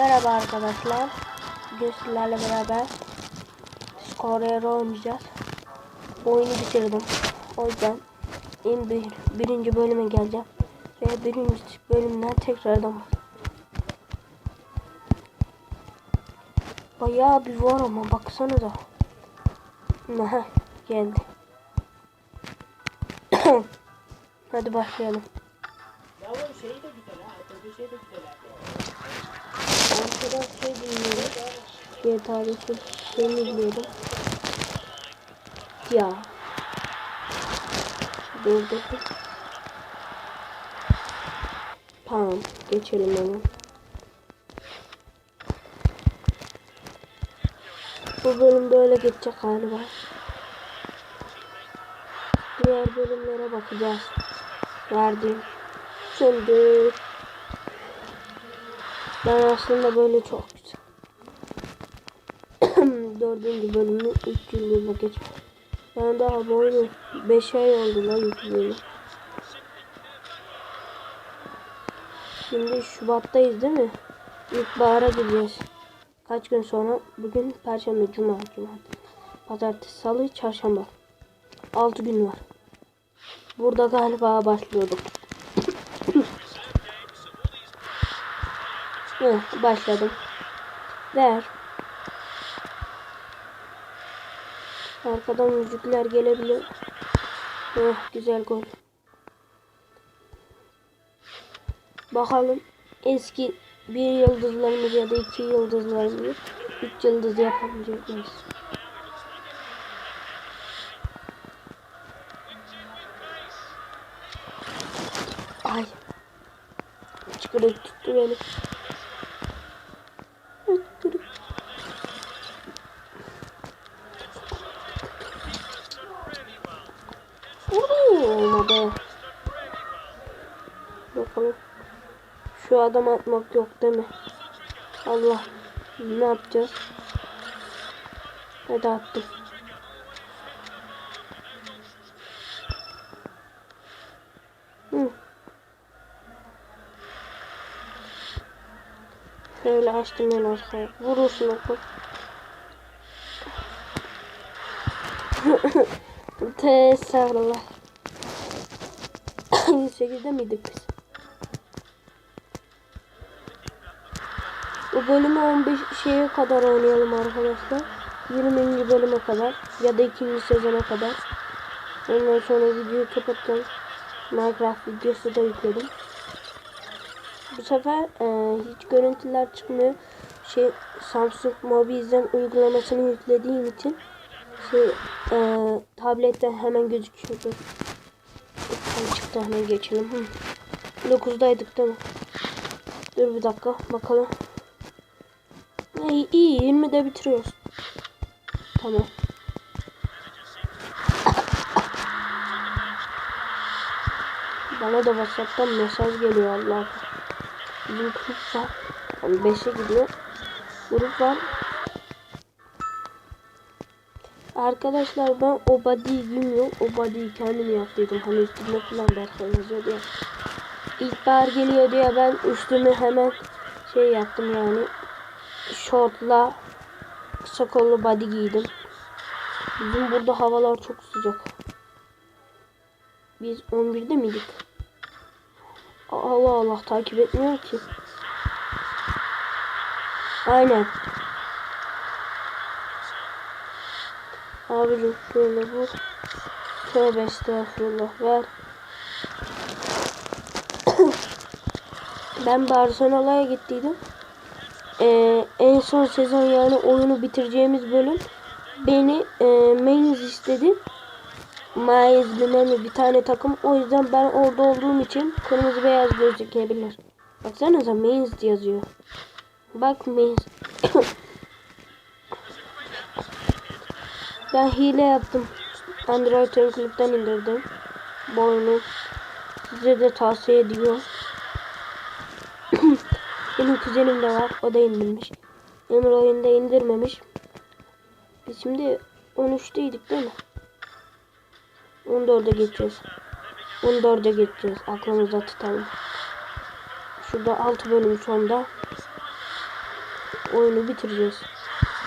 Merhaba arkadaşlar. Bugün sizlerle beraber Scorer oynayacağız. Oyunu bitirdim. O yüzden en bir, birinci bölüme geleceğim. Ve birinci bölümden tekrardan Bayağı bir var ama baksanıza. Aha geldi. Hadi başlayalım. Yavrum şey de güzel ha. Şey de güzel ha. Arkadan şey dinliyorum. GTA'daki şeyini dinliyorum. Ya. Durdu. Tamam. Geçelim onu. Bu bölümde öyle geçecek galiba. Diğer bölümlere bakacağız. Verdiğim. Şimdi ben aslında böyle çok güzel. Dördüncü bölümü 3 yıldızla geçmiş. Ben daha oyunu 5 ay oldu lan yükleyeli. Şimdi Şubat'tayız değil mi? İlkbahara gireceğiz. Kaç gün sonra? Bugün Perşembe, Cuma, Cuma. Pazartesi, Salı, Çarşamba. 6 gün var. Burada galiba başlıyorduk. Heh, başladım. Ver. Arkadan müzikler gelebilir. Oh, güzel gol. Bakalım eski bir yıldızlarımız ya da iki yıldızlarımız üç yıldız yapabilecek? Ay. Çıkırık tuttu beni. Çıkırık. Oo, olmadı. Bakalım. Şu adam atmak yok değil mi? Allah. Ne yapacağız? Hadi attım. Hı. Şöyle açtım ben arkaya. Vurursun oku. Teessarallah. 108'de miydik biz? Bu bölümü 15 şeye kadar oynayalım arkadaşlar. 20. bölüme kadar ya da 2. sezona kadar. Ondan sonra videoyu kapatacağım. Minecraft videosu da yükledim. Bu sefer e, hiç görüntüler çıkmıyor. Şey Samsung Mobizen uygulamasını yüklediğim için şey e, tablette hemen gözüküyordu. Tam çıktı hemen geçelim. Hı. 9'daydık değil mi? Dur bir dakika bakalım. İyi, iyi 20'de bitiriyoruz. Tamam. Bana da WhatsApp'tan mesaj geliyor Allah. Bizim grup var. Yani 5'e gidiyor. Grup var. Arkadaşlar ben o body'yi bilmiyorum. O body'yi kendim yaptıydım. Hani üstümde falan Berkay yazıyor diye. İlkbahar geliyor diye ben üstümü hemen şey yaptım yani. Şortla kısa kollu body giydim. Bizim burada havalar çok sıcak. Biz 11'de miydik? Allah Allah takip etmiyor ki. Aynen. Abicim şöyle bu. Tövbe estağfurullah ver. ben Barcelona'ya gittiydim. Ee, en son sezon yani oyunu bitireceğimiz bölüm beni e, mains istedi. Mains bilmem bir tane takım. O yüzden ben orada olduğum için kırmızı beyaz gözükebilir. Baksanıza mains yazıyor. Bak mains. Ben hile yaptım. Android Kulüp'ten indirdim. Bu oyunu size de tavsiye ediyorum. Benim kuzenim de var. O da indirmiş. Emre oyunda indirmemiş. Biz şimdi 13'teydik değil mi? 14'e geçeceğiz. 14'e geçeceğiz. Aklımızda tutalım. Şurada 6 bölüm sonda. oyunu bitireceğiz.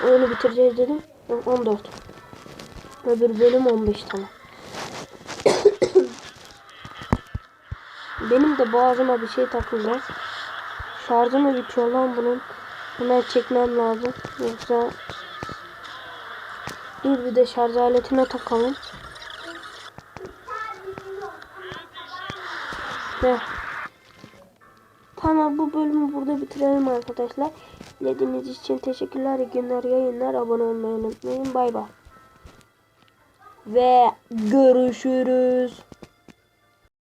Oyunu bitireceğiz dedim. 14. Öbür bölüm 15 tamam. Benim de boğazıma bir şey takıldı. Şarjı mı bitiyor lan bunun? Hemen çekmem lazım. Yoksa Dur bir de şarj aletine takalım. Heh. Tamam bu bölümü burada bitirelim arkadaşlar. İzlediğiniz için teşekkürler. İyi günler, yayınlar. Abone olmayı unutmayın. Bay bay. Ve görüşürüz.